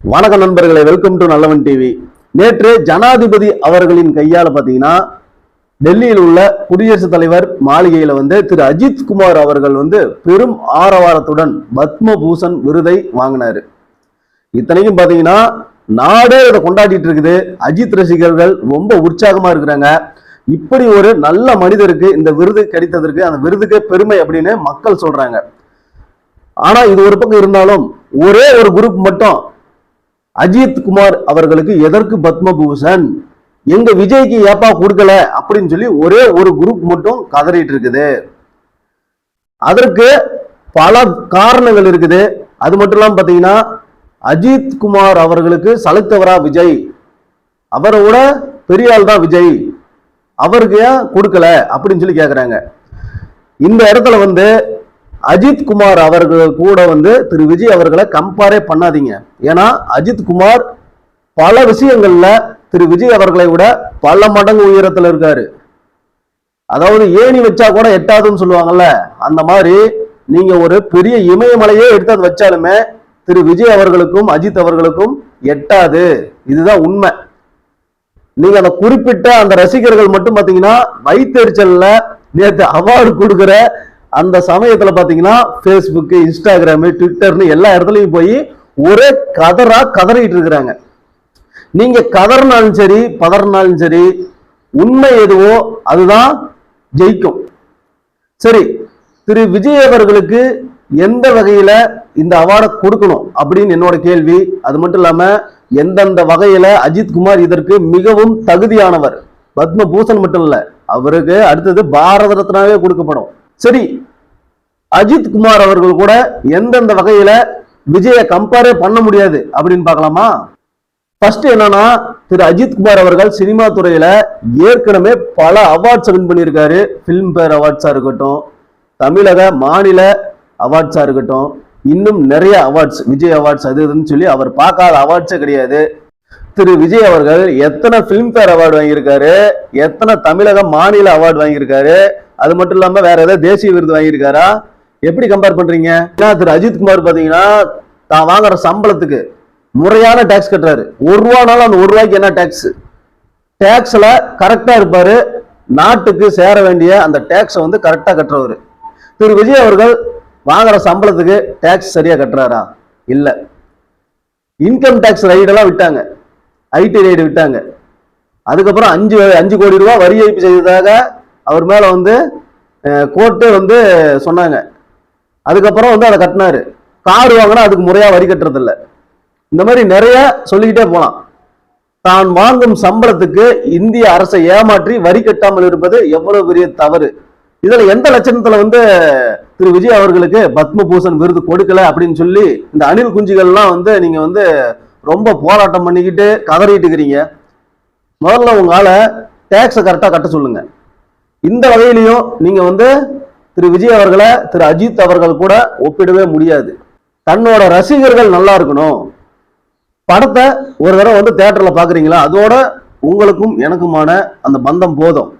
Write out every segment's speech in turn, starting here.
வணக்கம் நண்பர்களே welcome to நல்லவன் டிவி நேற்று ஜனாதிபதி அவர்களின் கையால பாத்தீங்கன்னா டெல்லியில் உள்ள குடியரசுத் தலைவர் மாளிகையில வந்து திரு அஜித் குமார் அவர்கள் வந்து பெரும் ஆரவாரத்துடன் பத்ம பூஷன் விருதை வாங்கினார். இத்தனைக்கும் பாத்தீங்கன்னா நாடே இதை கொண்டாடிட்டு இருக்குது. அஜித் ரசிகர்கள் ரொம்ப உற்சாகமா இருக்கிறாங்க. இப்படி ஒரு நல்ல மனிதருக்கு இந்த விருது கிடைத்ததற்கு அந்த விருதுக்கு பெருமை அப்படின்னு மக்கள் சொல்றாங்க. ஆனா இது ஒரு பக்கம் இருந்தாலும் ஒரே ஒரு குரூப் மட்டும் அஜித் குமார் அவர்களுக்கு எதற்கு பத்மபூஷன்? எங்க விஜய்க்கு ஏப்பா கொடுக்கல? அப்படின்னு சொல்லி ஒரே ஒரு குரூப் மட்டும் கதறிட்டு இருக்குது. அதற்கு பல காரணங்கள் இருக்குது. அது மட்டும் இல்லாம பாத்தீங்கன்னா அஜித் குமார் அவர்களுக்கு சலுத்தவரா விஜய். அவரை விட பெரிய ஆள் தான் விஜய். அவருக்கு ஏன் கொடுக்கல? அப்படின்னு சொல்லி கேக்குறாங்க. இந்த இடத்துல வந்து அஜித் குமார் அவர்கள் கூட வந்து திரு விஜய் அவர்களை கம்பேரே பண்ணாதீங்க. ஏன்னா அஜித் குமார் பல விஷயங்கள்ல திரு விஜய் அவர்களை விட பல மடங்கு உயரத்தில் இருக்காரு. அதாவது ஏணி வச்சா கூட எட்டாதுன்னு சொல்லுவாங்கல்ல அந்த மாதிரி நீங்க ஒரு பெரிய இமயமலையே எடுத்து அது வச்சாலுமே திரு விஜய் அவர்களுக்கும் அஜித் அவர்களுக்கும் எட்டாது. இதுதான் உண்மை. நீங்க அந்த குறிப்பிட்ட அந்த ரசிகர்கள் மட்டும் பாத்தீங்கன்னா வயிற்றுச்சல்ல நேற்று அவார்டு கொடுக்குற அந்த சமயத்தில் பார்த்தீங்கன்னா ஃபேஸ்புக்கு இன்ஸ்டாகிராமு ட்விட்டர்னு எல்லா இடத்துலையும் போய் ஒரே கதராக கதறிட்டு இருக்கிறாங்க. நீங்கள் கதறினாலும் சரி பதறினாலும் சரி உண்மை எதுவோ அதுதான் ஜெயிக்கும். சரி திரு விஜய் அவர்களுக்கு எந்த வகையில் இந்த அவார்டை கொடுக்கணும் அப்படின்னு என்னோட கேள்வி. அது மட்டும் இல்லாமல் எந்தெந்த வகையில் அஜித்குமார் இதற்கு மிகவும் தகுதியானவர்? பத்மபூஷன் மட்டும் இல்லை அவருக்கு அடுத்தது பாரத ரத்னாவே கொடுக்கப்படும். சரி அஜித் குமார் அவர்கள் கூட எந்தெந்த வகையில விஜய கம்பேரே பண்ண முடியாது அப்படின்னு பார்க்கலாமா? ஃபர்ஸ்ட் என்னன்னா திரு அஜித் குமார் அவர்கள் சினிமா துறையில ஏற்கனவே பல அவார்ட்ஸ் வின் பண்ணியிருக்காரு. ஃபிலிம்பேர் அவார்ட்ஸா இருக்கட்டும் தமிழக மாநில அவார்ட்ஸா இருக்கட்டும் இன்னும் நிறைய அவார்ட்ஸ் விஜய் அவார்ட்ஸ் அது இதுன்னு சொல்லி அவர் பார்க்காத அவார்ட்ஸே கிடையாது. திரு விஜய் அவர்கள் எத்தனை ஃபிலிம்ஃபேர் அவார்டு வாங்கியிருக்காரு எத்தனை தமிழக மாநில அவார்டு வாங்கியிருக்காரு அது மட்டும் இல்லாம வேற ஏதாவது தேசிய விருது வாங்கியிருக்காரா? எப்படி கம்பேர் பண்றீங்க? ஏன்னா திரு அஜித் குமார் பாத்தீங்கன்னா தான் வாங்குற சம்பளத்துக்கு முறையான டாக்ஸ் கட்டுறாரு. ஒரு ரூபானாலும் அந்த ஒரு ரூபாய்க்கு என்ன டாக்ஸ் டேக்ஸ்ல கரெக்டா இருப்பாரு. நாட்டுக்கு சேர வேண்டிய அந்த டேக்ஸை வந்து கரெக்டா கட்டுறவர். திரு விஜய் அவர்கள் வாங்குற சம்பளத்துக்கு டேக்ஸ் சரியா கட்டுறாரா? இல்ல. இன்கம் டேக்ஸ் ரைடெல்லாம் விட்டாங்க. ஐடி ரைடு விட்டாங்க. அதுக்கப்புறம் அஞ்சு அஞ்சு கோடி ரூபாய் வரி ஏய்ப்பு செய்ததாக அவர் மேலே வந்து கோர்ட்டே வந்து சொன்னாங்க. அதுக்கப்புறம் வந்து அதை கட்டினாரு. கார் வாங்கினா அதுக்கு முறையாக வரி கட்டுறதில்ல. இந்த மாதிரி நிறைய சொல்லிக்கிட்டே போகலாம் தான் வாங்கும் சம்பளத்துக்கு இந்திய அரசை ஏமாற்றி வரி கட்டாமல் இருப்பது எவ்வளவு பெரிய தவறு? இதில் எந்த லட்சணத்தில் வந்து திரு. விஜய் அவர்களுக்கு பத்மபூஷன் விருது கொடுக்கல அப்படின்னு சொல்லி இந்த அணில் குஞ்சுகள்லாம் வந்து நீங்கள் வந்து ரொம்ப போராட்டம் பண்ணிக்கிட்டு கதறிட்டு இருக்கிறீங்க. முதல்ல உங்களால் டேக்ஸை கரெக்டாக கட்ட சொல்லுங்கள் இந்த வகையிலையும் நீங்கள் வந்து திரு விஜய் அவர்களை திரு அஜித் அவர்கள் கூட ஒப்பிடவே முடியாது. தன்னோட ரசிகர்கள் நல்லா இருக்கணும். படத்தை ஒரு தடவை வந்து தேட்டரில் பார்க்குறீங்களா அதோட உங்களுக்கும் எனக்குமான அந்த பந்தம் போதும்.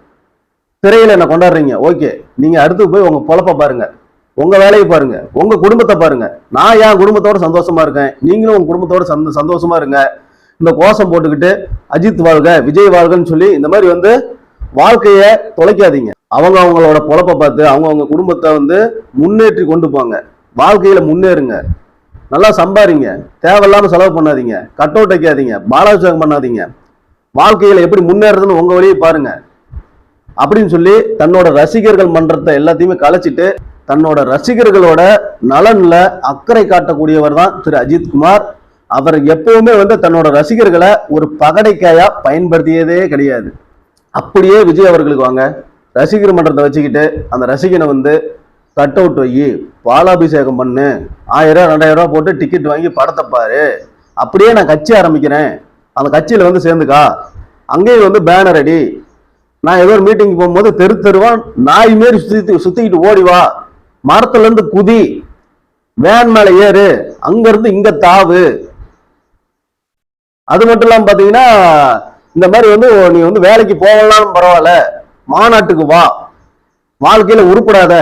திரையில் என்ன கொண்டாடுறீங்க. ஓகே. நீங்கள் அடுத்து போய் உங்கள் பொழப்ப பாருங்கள் உங்கள் வேலையை பாருங்கள் உங்கள் குடும்பத்தை பாருங்கள் நான் என் குடும்பத்தோட சந்தோஷமாக இருக்கேன்? நீங்களும் உங்கள் குடும்பத்தோட சந்த சந்தோஷமாக இருங்க. இந்த கோஷம் போட்டுக்கிட்டு அஜித் வாழ்க விஜய் வாழ்கன்னு சொல்லி இந்த மாதிரி வந்து வாழ்க்கைய தொலைக்காதீங்க. அவங்க அவங்களோட பொழப்ப பார்த்து அவங்க அவங்க குடும்பத்தை வந்து முன்னேற்றி கொண்டு போங்க. வாழ்க்கையில முன்னேறுங்க. நல்லா சம்பாதிங்க தேவையில்லாம செலவு பண்ணாதீங்க. கட் அவுட் வைக்காதீங்க பாலாபிஷேகம் பண்ணாதீங்க. வாழ்க்கையில எப்படி முன்னேறதுன்னு உங்க வழியை பாருங்க. அப்படின்னு சொல்லி தன்னோட ரசிகர்கள் மன்றத்தை எல்லாத்தையுமே கலைச்சிட்டு தன்னோட ரசிகர்களோட நலன்ல அக்கறை காட்டக்கூடியவர் தான் திரு அஜித் குமார். அவர் எப்பவுமே வந்து தன்னோட ரசிகர்களை ஒரு பகடைக்காயா பயன்படுத்தியதே கிடையாது. அப்படியே விஜய் அவர்களுக்கு வாங்க. ரசிகர் மன்றத்தை வச்சுக்கிட்டு அந்த ரசிகனை வந்து கட் அவுட் வை பாலாபிஷேகம் பண்ணு. ஆயிரம் ரெண்டாயிரம் ரூபா போட்டு டிக்கெட் வாங்கி படத்தை பாரு. அப்படியே நான் கட்சி ஆரம்பிக்கிறேன். அந்த கட்சியில் வந்து சேர்ந்துக்கா. அங்கேயும் வந்து பேனர் அடி. நான் ஏதோ ஒரு மீட்டிங் போகும்போது தெரு தெருவா நாய் மாரி சுத்தி சுத்திக்கிட்டு ஓடி வா. மரத்துலேருந்து குதி. வேன் மேலே ஏறு. அங்கேருந்து இங்கே தாவு. அது மட்டும் இல்லாமல் பார்த்தீங்கன்னா இந்த மாதிரி வந்து நீ வந்து வேலைக்கு போகலாம் பரவாயில்ல மாநாட்டுக்கு வா. வாழ்க்கையில உருப்படாத.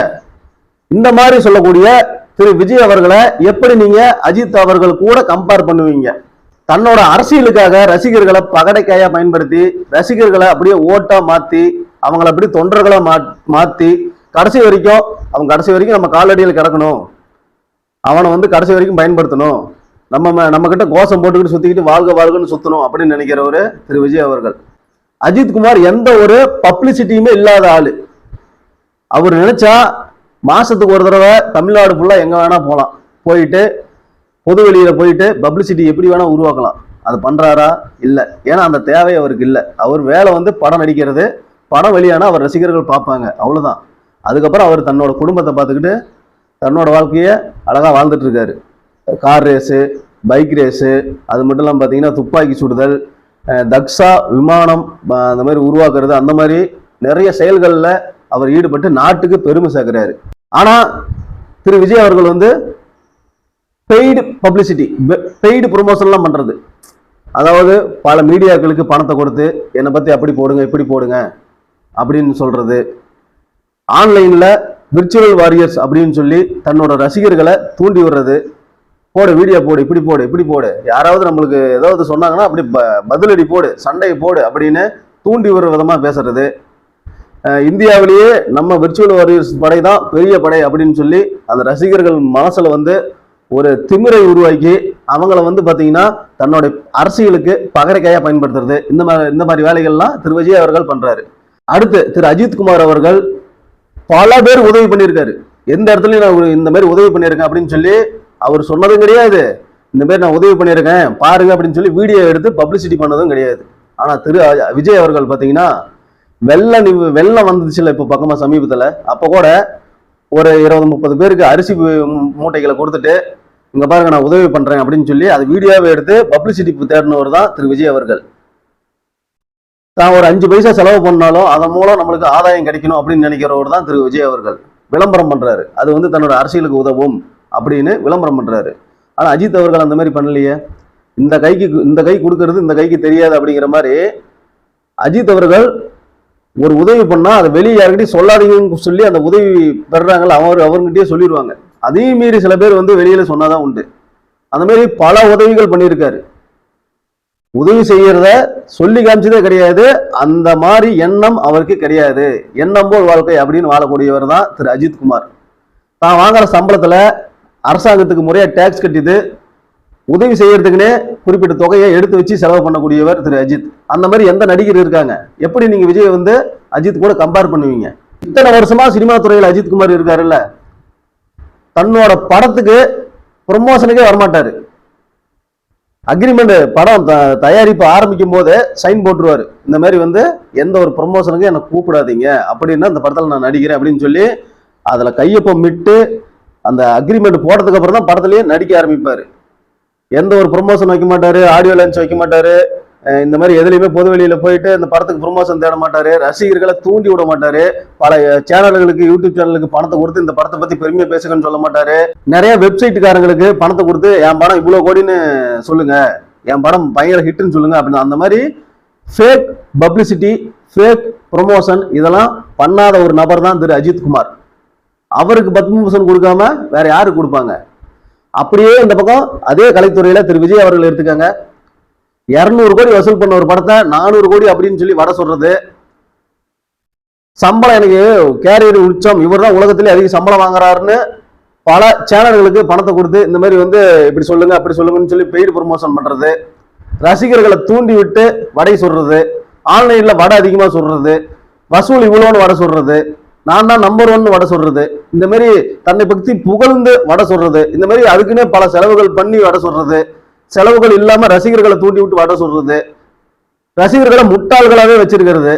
இந்த மாதிரி சொல்லக்கூடிய திரு. விஜய் அவர்களை எப்படி நீங்க அஜித் அவர்கள் கூட கம்பேர் பண்ணுவீங்க? தன்னோட அரசியலுக்காக ரசிகர்களை பகடைக்காயா பயன்படுத்தி ரசிகர்களை அப்படியே ஓட்டா மாத்தி அவங்கள அப்படியே தொண்டர்களை மா மாத்தி கடைசி வரைக்கும் அவங்க கடைசி வரைக்கும் நம்ம காலடியில் கிடக்கணும். அவனை வந்து கடைசி வரைக்கும் பயன்படுத்தணும். நம்ம நம்ம கிட்ட கோஷம் போட்டுக்கிட்டு சுத்திக்கிட்டு வாழ்க வாழ்கன்னு சுத்தணும் அப்படின்னு நினைக்கிறவரு திரு. விஜய் அவர்கள். அஜித் குமார் எந்த ஒரு பப்ளிசிட்டியுமே இல்லாத ஆளு. அவர் நினைச்சா மாசத்துக்கு ஒரு தடவை தமிழ்நாடு ஃபுல்லா எங்க வேணா போகலாம் போயிட்டு பொது வெளியில போயிட்டு பப்ளிசிட்டி எப்படி வேணா உருவாக்கலாம். அது பண்றாரா? இல்ல. ஏன்னா அந்த தேவை அவருக்கு இல்ல. அவர் வேலை வந்து படம் நடிக்கிறது. படம் வெளியானா அவர் ரசிகர்கள் பார்ப்பாங்க. அவ்வளவுதான். அதுக்கப்புறம் அவர் தன்னோட குடும்பத்தை பார்த்துக்கிட்டு தன்னோட வாழ்க்கையை அழகா வாழ்ந்துட்டு இருக்காரு. கார் ரேஸு பைக் ரேஸு அது மட்டும் இல்லாமல் பார்த்தீங்கன்னா துப்பாக்கி சுடுதல் தக்ஸா தக்ஷா விமானம் அந்த மாதிரி உருவாக்குறது அந்த மாதிரி நிறைய செயல்களில் அவர் ஈடுபட்டு நாட்டுக்கு பெருமை சேர்க்கிறாரு. ஆனால் திரு விஜய் அவர்கள் வந்து பெய்டு பப்ளிசிட்டி பெய்டு ப்ரொமோஷன்லாம் பண்ணுறது அதாவது பல மீடியாக்களுக்கு பணத்தை கொடுத்து என்னை பற்றி அப்படி போடுங்க இப்படி போடுங்க அப்படின்னு சொல்கிறது ஆன்லைனில் விர்ச்சுவல் வாரியர்ஸ் அப்படின்னு சொல்லி தன்னோட ரசிகர்களை தூண்டி விடுறது. போடு வீடியோ போடு இப்படி போடு இப்படி போடு. யாராவது நம்மளுக்கு ஏதாவது சொன்னாங்கன்னா அப்படி ப- பதிலடி போடு சண்டையை போடு அப்படின்னு தூண்டி விடுற விதமாக பேசுறது. இந்தியாவிலேயே நம்ம விர்ச்சுவல் வாரியர்ஸ் படை தான் பெரிய படை அப்படின்னு சொல்லி அந்த ரசிகர்கள் மனசில் வந்து ஒரு திமிரை உருவாக்கி அவங்கள வந்து பார்த்தீங்கன்னா தன்னோட அரசியலுக்கு பகரைக்காயா பயன்படுத்துறது. இந்த மாதிரி இந்த மாதிரி வேலைகள்லாம் திரு. விஜய் அவர்கள் பண்ணுறாரு அடுத்து திரு. அஜித்குமார் அவர்கள் பல பேர் உதவி பண்ணியிருக்காரு. எந்த இடத்துலையும் நான் இந்த மாதிரி உதவி பண்ணியிருக்கேன் அப்படின்னு சொல்லி அவர் சொன்னதும் கிடையாது. இந்த மாதிரி நான் உதவி பண்ணியிருக்கேன் பாருங்க அப்படின்னு சொல்லி வீடியோ எடுத்து பப்ளிசிட்டி பண்ணதும் கிடையாது. ஆனால் திரு விஜய் அவர்கள் பார்த்தீங்கன்னா வெள்ளம் நிவ- வெள்ளம் வந்துச்சுல இப்போ பக்கமாக சமீபத்தில். அப்போ கூட ஒரு இருபது முப்பது பேருக்கு அரிசி மூட்டைகளை கொடுத்துட்டு இங்கே பாருங்க நான் உதவி பண்ணுறேன் அப்படின்னு சொல்லி அது வீடியோவை எடுத்து பப்ளிசிட்டி தேடினவர் தான் திரு விஜய் அவர்கள். தான் ஒரு அஞ்சு பைசா செலவு பண்ணாலும் அதன் மூலம் நம்மளுக்கு ஆதாயம் கிடைக்கணும் அப்படின்னு நினைக்கிறவர் தான் திரு விஜய் அவர்கள். விளம்பரம் பண்ணுறாரு அது வந்து தன்னோட அரசியலுக்கு உதவும். அப்படின்னு விளம்பரம் பண்ணுறாரு ஆனால் அஜித் அவர்கள் அந்த மாதிரி பண்ணலையே. இந்த கைக்கு இந்த கை கொடுக்கறது இந்த கைக்கு தெரியாது அப்படிங்கிற மாதிரி அஜித் அவர்கள் ஒரு உதவி பண்ணால் அதை வெளியே யாருக்கிட்டையும் சொல்லாதீங்கன்னு சொல்லி அந்த உதவி பெறுறாங்கள அவர் அவர்கிட்டயே சொல்லிடுவாங்க. அதையும் மீறி சில பேர் வந்து வெளியில் சொன்னாதான் உண்டு. அந்த மாதிரி பல உதவிகள் பண்ணியிருக்காரு. உதவி செய்யறத சொல்லி காமிச்சதே கிடையாது. அந்த மாதிரி எண்ணம் அவருக்கு கிடையாது. எண்ணம் போல் வாழ்க்கை அப்படின்னு வாழக்கூடியவர் தான் திரு அஜித் குமார். தான் வாங்குற சம்பளத்தில் அரசாங்கத்துக்கு முறையாக டேக்ஸ் கட்டிது உதவி செய்யறதுக்குன்னே குறிப்பிட்ட தொகையை எடுத்து வச்சு செலவு பண்ணக்கூடியவர் திரு அஜித். அந்த மாதிரி எந்த நடிகர் இருக்காங்க? எப்படி நீங்க விஜய் வந்து அஜித் கூட கம்பேர் பண்ணுவீங்க? இத்தனை வருஷமா சினிமா துறையில் அஜித் குமார் இருக்காருல்ல. தன்னோட படத்துக்கு ப்ரொமோஷனுக்கே வரமாட்டாரு. அக்ரிமெண்ட் படம் த- தயாரிப்பு ஆரம்பிக்கும் போதே சைன் போட்டுருவாரு. இந்த மாதிரி வந்து எந்த ஒரு ப்ரொமோஷனுக்கும் என்னை கூப்பிடாதீங்க. அப்படின்னா அந்த படத்தில் நான் நடிக்கிறேன் அப்படின்னு சொல்லி அதில் கையொப்பம் விட்டு அந்த அக்ரிமெண்ட் போட்டதுக்கு அப்புறம் தான் படத்துலயே நடிக்க ஆரம்பிப்பாரு. எந்த ஒரு ப்ரொமோஷன் வைக்க மாட்டாரு ஆடியோ லான்ச் வைக்க மாட்டாரு இந்த மாதிரி எதுலையுமே பொது வெளியில போயிட்டு இந்த படத்துக்கு ப்ரொமோஷன் தேட மாட்டாரு ரசிகர்களை தூண்டி விட மாட்டாரு பல சேனல்களுக்கு யூடியூப் சேனலுக்கு பணத்தை கொடுத்து இந்த படத்தை பத்தி பெருமையாக பேசுங்கன்னு சொல்ல மாட்டாரு. நிறைய வெப்சைட்டுக்காரங்களுக்கு பணத்தை கொடுத்து என் படம் இவ்வளவு கோடின்னு சொல்லுங்க என் படம் பயங்கர ஹிட்னு சொல்லுங்க அப்படின்னு. அந்த மாதிரி ஃபேக் பப்ளிசிட்டி ஃபேக் ப்ரொமோஷன் இதெல்லாம் பண்ணாத ஒரு நபர் தான் திரு அஜித் குமார். அவருக்கு பத்மபூஷன் கொடுக்காம வேற யாரு கொடுப்பாங்க? அப்படியே இந்த பக்கம் அதே கலைத்துறையில திரு. விஜய் அவர்கள் எடுத்துக்காங்க. இருநூறு கோடி வசூல் பண்ண ஒரு படத்தை நானூறு கோடி அப்படின்னு சொல்லி வட சொல்றது. சம்பளம் எனக்கு கேரியர் உச்சம் இவர் தான் உலகத்திலே அதிக சம்பளம் வாங்குறாருன்னு பல சேனல்களுக்கு பணத்தை கொடுத்து இந்த மாதிரி வந்து இப்படி சொல்லுங்க அப்படி சொல்லுங்கன்னு சொல்லி பெய்டு ப்ரொமோஷன் பண்றது. ரசிகர்களை தூண்டி விட்டு வடை சொல்றது. ஆன்லைன்ல வடை அதிகமா சொல்றது. வசூல் இவ்வளோன்னு வடை சொல்றது. நான் தான் நம்பர் ஒன் வடை சொல்றது. இந்த மாதிரி தன்னை பற்றி புகழ்ந்து வடை சொல்றது. இந்த மாதிரி அதுக்குன்னே பல செலவுகள் பண்ணி வடை சொல்றது. செலவுகள் இல்லாம ரசிகர்களை தூண்டி விட்டு வடை சொல்றது. ரசிகர்களை முட்டாள்களாவே வச்சிருக்கிறது.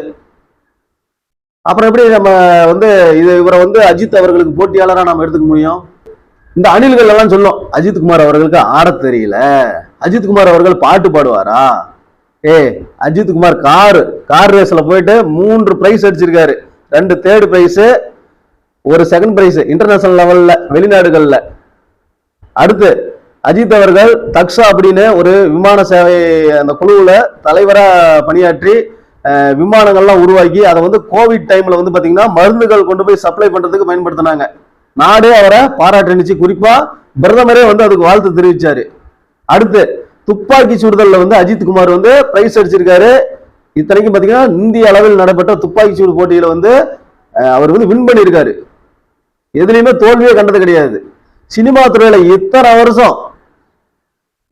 அப்புறம் எப்படி நம்ம வந்து இது இவரை வந்து அஜித் அவர்களுக்கு போட்டியாளராக நம்ம எடுத்துக்க முடியும்? இந்த அணில்கள் எல்லாம் சொல்லும் அஜித் குமார் அவர்களுக்கு ஆட தெரியல. அஜித் குமார் அவர்கள் பாட்டு பாடுவாரா? ஏ அஜித் குமார் கார் கார் ரேஸ்ல போயிட்டு மூன்று பிரைஸ் அடிச்சிருக்காரு. ரெண்டு தேர்ட் ப்ரைஸு ஒரு செகண்ட் பிரைஸ் இன்டர்நேஷனல் லெவலில் வெளிநாடுகளில். அடுத்து அஜித் அவர்கள் தக்ஷா அப்படின்னு ஒரு விமான சேவை அந்த குழுவில் தலைவராக பணியாற்றி விமானங்கள்லாம் உருவாக்கி அதை வந்து கோவிட் டைமில் வந்து பார்த்தீங்கன்னா மருந்துகள் கொண்டு போய் சப்ளை பண்ணுறதுக்கு பயன்படுத்தினாங்க. நாடே அவரை பாராட்டுனுச்சு. குறிப்பாக பிரதமரே வந்து அதுக்கு வாழ்த்து தெரிவித்தார் அடுத்து துப்பாக்கி சுடுதலில் வந்து அஜித் குமார் வந்து பிரைஸ் அடிச்சிருக்காரு. இத்தனைக்கும் பார்த்தீங்கன்னா இந்திய அளவில் நடைபெற்ற துப்பாக்கி சூடு போட்டியில் வந்து அவர் வந்து வின் பண்ணியிருக்காரு. எதுலையுமே தோல்வியே கண்டது கிடையாது. சினிமா துறையில் இத்தனை வருஷம்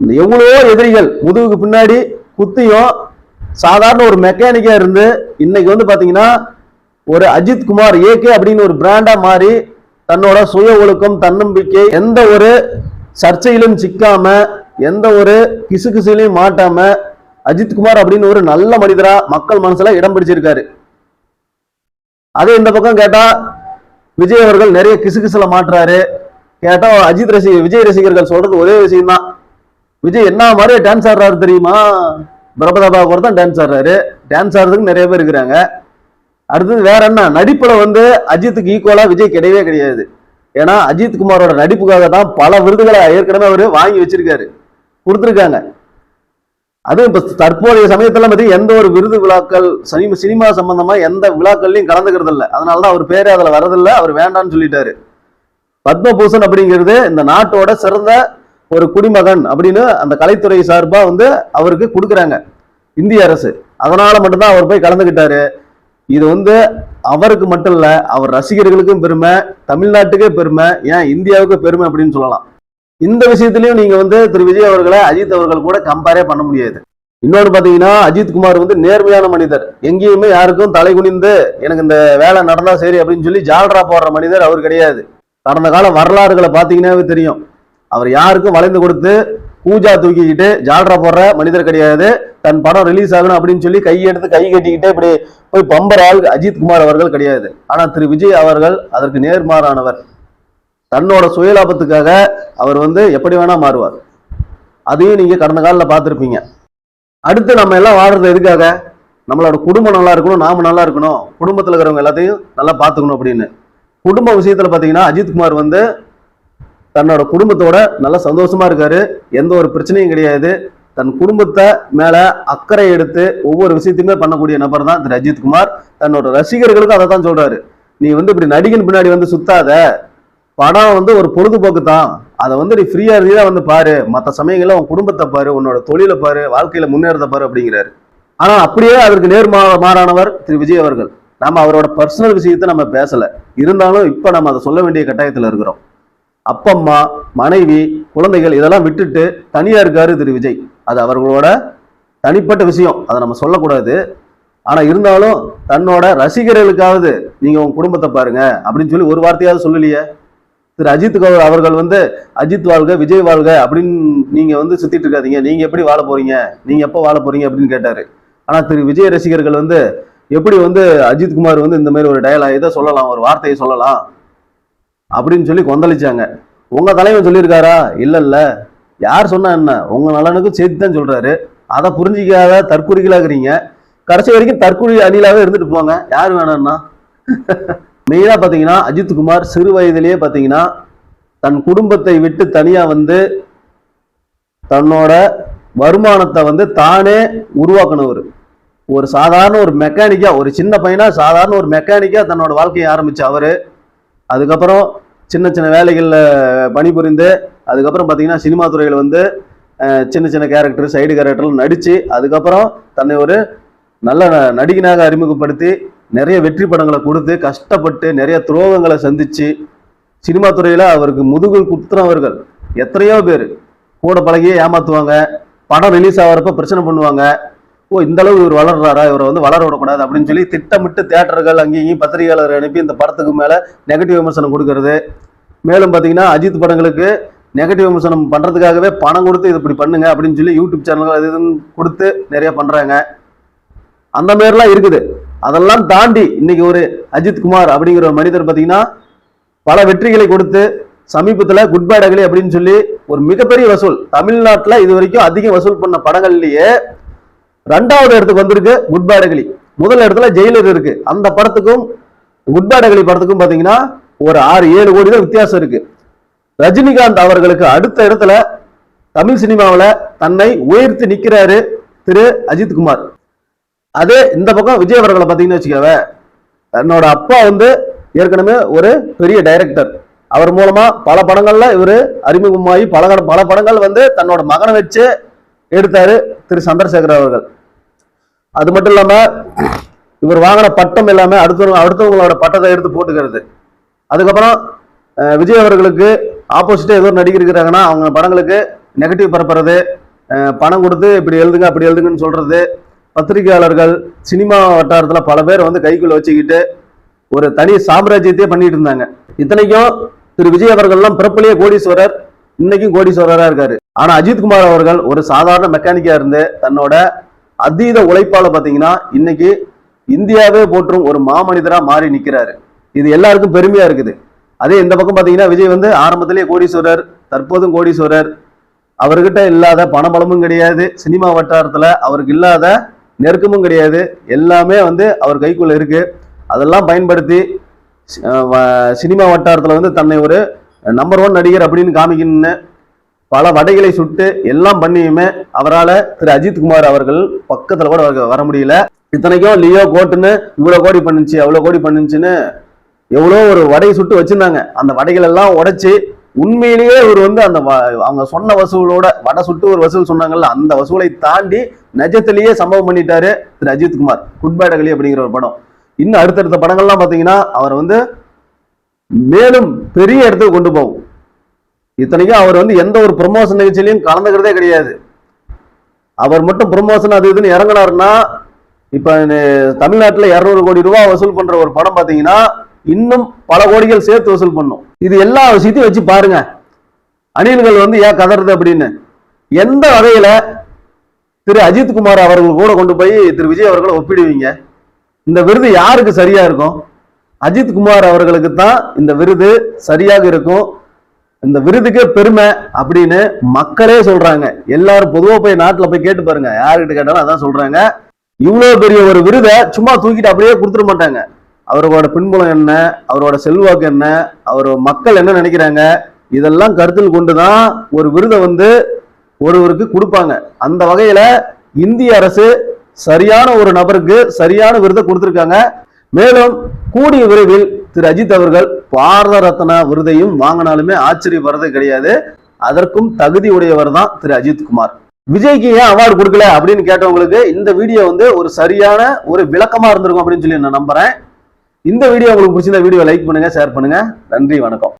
எவ்வளோ எவ்வளவோ எதிரிகள் முதுகுக்கு பின்னாடி குத்தியும் சாதாரண ஒரு மெக்கானிக்கா இருந்து இன்னைக்கு வந்து பார்த்தீங்கன்னா ஒரு அஜித் குமார் ஏகே அப்படின்னு ஒரு பிராண்டா மாறி தன்னோட சுய ஒழுக்கம் தன்னம்பிக்கை எந்த ஒரு சர்ச்சையிலும் சிக்காம எந்த ஒரு கிசுகிசுலையும் மாட்டாம அஜித்குமார் அப்படின்னு ஒரு நல்ல மனிதரா மக்கள் மனசுல இடம் பிடிச்சிருக்காரு. அதே இந்த பக்கம் கேட்டா விஜய் அவர்கள் நிறைய கிசுகிசுல மாட்டுறாரு. கேட்டா அஜித் ரசிகர் விஜய் ரசிகர்கள் சொல்றது ஒரே விஷயம்தான். விஜய் என்ன மாதிரி டான்ஸ் ஆடுறாரு தெரியுமா? பிரபதாபா கூட தான் டான்ஸ் ஆடுறாரு. டான்ஸ் ஆடுறதுக்கு நிறைய பேர் இருக்கிறாங்க. அடுத்தது வேற என்ன? நடிப்புல வந்து அஜித்துக்கு ஈக்குவலா விஜய் கிடையவே கிடையாது. ஏன்னா அஜித் குமாரோட நடிப்புக்காக தான் பல விருதுகளை ஏற்கனவே அவர் வாங்கி வச்சிருக்காரு. கொடுத்துருக்காங்க. அதுவும் இப்போ தற்போதைய சமயத்தில் பத்தி எந்த ஒரு விருது விழாக்கள் சினிமா சினிமா சம்பந்தமாக எந்த விழாக்கள்லையும் கலந்துக்கிறது அதனால் தான் அவர் பேரே அதில் வரதில்லை அவர் வேண்டாம்னு சொல்லிட்டாரு. பத்மபூஷன் அப்படிங்கிறது இந்த நாட்டோட சிறந்த ஒரு குடிமகன் அப்படின்னு அந்த கலைத்துறை சார்பாக வந்து அவருக்கு கொடுக்குறாங்க இந்திய அரசு. அதனால் மட்டும்தான் அவர் போய் கலந்துக்கிட்டாரு. இது வந்து அவருக்கு மட்டும் இல்லை அவர் ரசிகர்களுக்கும் பெருமை தமிழ்நாட்டுக்கே பெருமை ஏன் இந்தியாவுக்கு பெருமை அப்படின்னு சொல்லலாம். இந்த விஷயத்திலையும் நீங்க வந்து திரு விஜய் அவர்களை அஜித் அவர்கள் கூட கம்பேரே பண்ண முடியாது. இன்னொன்று பார்த்தீங்கன்னா அஜித் குமார் வந்து நேர்மையான மனிதர். எங்கேயுமே யாருக்கும் தலை குனிந்து எனக்கு இந்த வேலை நடந்தா சரி அப்படின்னு சொல்லி ஜால்ரா போடுற மனிதர் அவர் கிடையாது. கடந்த கால வரலாறுகளை பார்த்தீங்கன்னாவே தெரியும். அவர் யாருக்கும் வளைந்து கொடுத்து பூஜா தூக்கிக்கிட்டு ஜால்ரா போடுற மனிதர் கிடையாது. தன் படம் ரிலீஸ் ஆகணும் அப்படின்னு சொல்லி கையெடுத்து கை கட்டிக்கிட்டு இப்படி போய் பம்பர் ஆள் அஜித் குமார் அவர்கள் கிடையாது. ஆனால் திரு விஜய் அவர்கள் அதற்கு நேர்மாறானவர். தன்னோட சுயலாபத்துக்காக அவர் வந்து எப்படி வேணா மாறுவார். அதையும் நீங்க கடந்த காலில் பார்த்துருப்பீங்க. அடுத்து நம்ம எல்லாம் வாடுறது எதுக்காக? நம்மளோட குடும்பம் நல்லா இருக்கணும் நாம நல்லா இருக்கணும். குடும்பத்தில் இருக்கிறவங்க எல்லாத்தையும் நல்லா பார்த்துக்கணும் அப்படின்னு. குடும்ப விஷயத்துல பார்த்தீங்கன்னா அஜித்குமார் வந்து தன்னோட குடும்பத்தோட நல்லா சந்தோஷமா இருக்காரு. எந்த ஒரு பிரச்சனையும் கிடையாது. தன் குடும்பத்தை மேல அக்கறை எடுத்து ஒவ்வொரு விஷயத்தையுமே பண்ணக்கூடிய நபர் தான் திரு அஜித்குமார் தன்னோட ரசிகர்களுக்கும் அதை தான் சொல்றாரு. நீ வந்து இப்படி நடிகன் பின்னாடி வந்து சுத்தாத. படம் வந்து ஒரு பொழுதுபோக்கு தான். அதை வந்து நீ ஃப்ரீயா இருந்தா வந்து பாரு. மற்ற சமயங்கள்ல உன் குடும்பத்தை பாரு உன்னோட தொழிலை பாரு வாழ்க்கையில முன்னேறத பாரு அப்படிங்கிறாரு. ஆனா அப்படியே அதற்கு நேர் மா- மாறானவர் திரு விஜய் அவர்கள். நாம அவரோட பர்சனல் விஷயத்தை நம்ம பேசல. இருந்தாலும் இப்ப நம்ம அதை சொல்ல வேண்டிய கட்டாயத்துல இருக்கிறோம். அப்பம்மா மனைவி குழந்தைகள் இதெல்லாம் விட்டுட்டு தனியா இருக்காரு திரு விஜய். அது அவர்களோட தனிப்பட்ட விஷயம். அதை நம்ம சொல்லக்கூடாது. ஆனா இருந்தாலும் தன்னோட ரசிகர்களுக்காவது நீங்க உங்க குடும்பத்தை பாருங்க அப்படின்னு சொல்லி ஒரு வார்த்தையாவது சொல்லலையே? திரு அஜித் கவர் அவர்கள் வந்து அஜித் வாழ்க விஜய் வாழ்க அப்படின்னு நீங்க வந்து சுத்திட்டு இருக்காதீங்க. நீங்க எப்படி வாழ போறீங்க? நீங்க எப்போ வாழ போறீங்க அப்படின்னு கேட்டாரு. ஆனா திரு விஜய் ரசிகர்கள் வந்து எப்படி வந்து அஜித் குமார் வந்து இந்த மாதிரி ஒரு டயலாக் இதை சொல்லலாம் ஒரு வார்த்தையை சொல்லலாம் அப்படின்னு சொல்லி கொந்தளிச்சாங்க. உங்க தலைவன் சொல்லியிருக்காரா? இல்ல இல்ல யார் சொன்னா என்ன? உங்க நலனுக்கும் சேர்த்து தான் சொல்றாரு. அதை புரிஞ்சிக்காத தற்குறிகளாகிறீங்க கடைசி வரைக்கும் தற்குறி அணிலாவே இருந்துட்டு போங்க. யார் வேணாம்னா மெயினாக பார்த்தீங்கன்னா அஜித் குமார் சிறு வயதிலேயே பார்த்தீங்கன்னா தன் குடும்பத்தை விட்டு தனியாக வந்து தன்னோட வருமானத்தை வந்து தானே உருவாக்குனவர். ஒரு சாதாரண ஒரு மெக்கானிக்காக ஒரு சின்ன பையனாக சாதாரண ஒரு மெக்கானிக்காக தன்னோட வாழ்க்கையை ஆரம்பித்த அவர். அதுக்கப்புறம் சின்ன சின்ன வேலைகளில் பணிபுரிந்து அதுக்கப்புறம் பார்த்தீங்கன்னா சினிமா துறையில் வந்து சின்ன சின்ன கேரக்டர் சைடு கேரக்டர்லாம் நடித்து அதுக்கப்புறம் தன்னை ஒரு நல்ல ந- நடிகனாக அறிமுகப்படுத்தி நிறைய வெற்றி படங்களை கொடுத்து கஷ்டப்பட்டு நிறைய துரோகங்களை சந்திச்சு சினிமா துறையில் அவருக்கு முதுகில் குத்துறவர்கள் எத்தனையோ பேர். கூட பழகியே ஏமாத்துவாங்க. படம் ரிலீஸ் ஆகிறப்ப பிரச்சனை பண்ணுவாங்க. ஓ இந்த அளவு இவர் வளர்றாரா? இவரை வந்து வளர விடக்கூடாது அப்படின்னு சொல்லி திட்டமிட்டு தேட்டர்கள் அங்கேயும் இங்கேயும் பத்திரிகையாளர் அனுப்பி இந்த படத்துக்கு மேலே நெகட்டிவ் விமர்சனம் கொடுக்கறது. மேலும் பார்த்தீங்கன்னா அஜித் படங்களுக்கு நெகட்டிவ் விமர்சனம் பண்ணுறதுக்காகவே பணம் கொடுத்து இது இப்படி பண்ணுங்க அப்படின்னு சொல்லி யூடியூப் சேனல்கள் அது இதுன்னு கொடுத்து நிறைய பண்ணுறாங்க அந்த மாதிரிலாம் இருக்குது. அதெல்லாம் தாண்டி இன்னைக்கு ஒரு அஜித் குமார் அப்படிங்கிற ஒரு மனிதர் பார்த்தீங்கன்னா பல வெற்றிகளை கொடுத்து சமீபத்தில் குட் பை டகலி அப்படின்னு சொல்லி ஒரு மிகப்பெரிய வசூல். தமிழ்நாட்டில் இது வரைக்கும் அதிகம் வசூல் பண்ண படங்கள்லேயே ரெண்டாவது இடத்துக்கு வந்திருக்கு குட் பை டகலி முதல் இடத்துல ஜெயிலர் இருக்கு. அந்த படத்துக்கும் குட் பை அகலி படத்துக்கும் பார்த்தீங்கன்னா ஒரு ஆறு ஏழு கோடி தான் வித்தியாசம் இருக்கு. ரஜினிகாந்த் அவர்களுக்கு அடுத்த இடத்துல தமிழ் சினிமாவில் தன்னை உயர்த்தி நிற்கிறாரு திரு அஜித்குமார் அதே இந்த பக்கம் விஜய் அவர்களை பார்த்தீங்கன்னு வச்சுக்கவே என்னோட அப்பா வந்து ஏற்கனவே ஒரு பெரிய டைரக்டர் அவர் மூலமா பல படங்கள்ல இவரு அறிமுகமாகி பல பல படங்கள் வந்து தன்னோட மகனை வச்சு எடுத்தாரு திரு சந்திரசேகர் அவர்கள். அது மட்டும் இல்லாம இவர் வாங்கின பட்டம் எல்லாமே அடுத்தவங்க அடுத்தவங்களோட பட்டத்தை எடுத்து போட்டுக்கிறது. அதுக்கப்புறம் விஜய் அவர்களுக்கு ஆப்போசிட்டே எதோ நடிகர் இருக்கிறாங்கன்னா அவங்க படங்களுக்கு நெகட்டிவ் பரப்புறது பணம் கொடுத்து இப்படி எழுதுங்க அப்படி எழுதுங்கன்னு சொல்றது பத்திரிகையாளர்கள் சினிமா வட்டாரத்தில் பல பேர் வந்து கைக்குள்ள வச்சுக்கிட்டு ஒரு தனி சாம்ராஜ்யத்தையே பண்ணிட்டு இருந்தாங்க. இத்தனைக்கும் திரு. விஜய் அவர்கள்லாம் பிறப்பிலேயே கோடீஸ்வரர் இன்னைக்கும் கோடீஸ்வரராக இருக்காரு. ஆனால் அஜித்குமார் அவர்கள் ஒரு சாதாரண மெக்கானிக்காக இருந்து தன்னோட அதீத உழைப்பால் பார்த்தீங்கன்னா இன்னைக்கு இந்தியாவே போற்றும் ஒரு மாமனிதராக மாறி நிற்கிறாரு இது எல்லாருக்கும் பெருமையாக இருக்குது. அதே இந்த பக்கம் பார்த்தீங்கன்னா விஜய் வந்து ஆரம்பத்திலேயே கோடீஸ்வரர் தற்போதும் கோடீஸ்வரர். அவர்கிட்ட இல்லாத பணபலமும் கிடையாது. சினிமா வட்டாரத்தில் அவருக்கு இல்லாத நெருக்கமும் கிடையாது. எல்லாமே வந்து அவர் கைக்குள்ளே இருக்குது அதெல்லாம் பயன்படுத்தி சினிமா வட்டாரத்தில் வந்து தன்னை ஒரு நம்பர் ஒன் நடிகர் அப்படின்னு காமிக்கணும்னு பல வடைகளை சுட்டு எல்லாம் பண்ணியுமே அவரால் திரு அஜித்குமார் அவர்கள் பக்கத்தில் கூட வர- வர முடியல. இத்தனைக்கும் லியோ கோட்டுன்னு இவ்வளோ கோடி பண்ணுச்சு அவ்வளோ கோடி பண்ணுச்சுன்னு எவ்வளோ ஒரு வடையை சுட்டு வச்சுருந்தாங்க. அந்த வடைகள் எல்லாம் உண்மையிலேயே இவர் வந்து அந்த வ- அவங்க சொன்ன வசூலோட வட சுட்டு ஒரு வசூல் சொன்னாங்கல்ல அந்த வசூலை தாண்டி நிஜத்திலேயே சம்பவம் பண்ணிட்டாரு திரு அஜித்குமார் குட் பேட் அகலி அப்படிங்கிற ஒரு படம். இன்னும் அடுத்தடுத்த படங்கள்லாம் பார்த்தீங்கன்னா அவர் வந்து மேலும் பெரிய இடத்துக்கு கொண்டு போகும். இத்தனைக்கும் அவர் வந்து எந்த ஒரு ப்ரொமோஷன் நிகழ்ச்சியிலையும் கலந்துக்கிறதே கிடையாது. அவர் மட்டும் ப்ரொமோஷன் அது இதுன்னு இறங்குனாருன்னா இப்போ தமிழ்நாட்டில் இரநூறு கோடி ரூபா வசூல் பண்ணுற ஒரு படம் பார்த்தீங்கன்னா இன்னும் பல கோடிகள் சேர்த்து வசூல் பண்ணும். இது எல்லா விஷயத்தையும் வச்சு பாருங்க. அணில்கள் வந்து ஏன் கதறது அப்படின்னு? எந்த வகையில திரு அஜித்குமார் அவர்கள் கூட கொண்டு போய் திரு விஜய் அவர்களை ஒப்பிடுவீங்க? இந்த விருது யாருக்கு சரியா இருக்கும்? அஜித்குமார் அவர்களுக்கு தான் இந்த விருது சரியாக இருக்கும். இந்த விருதுக்கே பெருமை அப்படின்னு மக்களே சொல்றாங்க. எல்லாரும் பொதுவாக போய் நாட்டில் போய் கேட்டு பாருங்க. யாருக்கிட்ட கேட்டாலும் அதான் சொல்றாங்க. இவ்வளோ பெரிய ஒரு விருதை சும்மா தூக்கிட்டு அப்படியே கொடுத்துட மாட்டாங்க. அவரோட பின்புலம் என்ன அவரோட செல்வாக்கு என்ன அவர் மக்கள் என்ன நினைக்கிறாங்க இதெல்லாம் கருத்தில் கொண்டுதான் ஒரு விருதை வந்து ஒருவருக்கு கொடுப்பாங்க. அந்த வகையில இந்திய அரசு சரியான ஒரு நபருக்கு சரியான விருதை கொடுத்துருக்காங்க. மேலும் கூடிய விரைவில் திரு அஜித் அவர்கள் பாரத ரத்னா விருதையும் வாங்கினாலுமே ஆச்சரியப்படுறது கிடையாது. அதற்கும் தகுதி உடையவர் தான் திரு அஜித் குமார். விஜய்க்கு ஏன் அவார்டு கொடுக்கல அப்படின்னு கேட்டவங்களுக்கு இந்த வீடியோ வந்து ஒரு சரியான ஒரு விளக்கமா இருந்திருக்கும் அப்படின்னு சொல்லி நான் நம்புறேன். இந்த வீடியோ உங்களுக்கு பிடிச்சிருந்த வீடியோ லைக் பண்ணுங்க ஷேர் பண்ணுங்க. நன்றி வணக்கம்.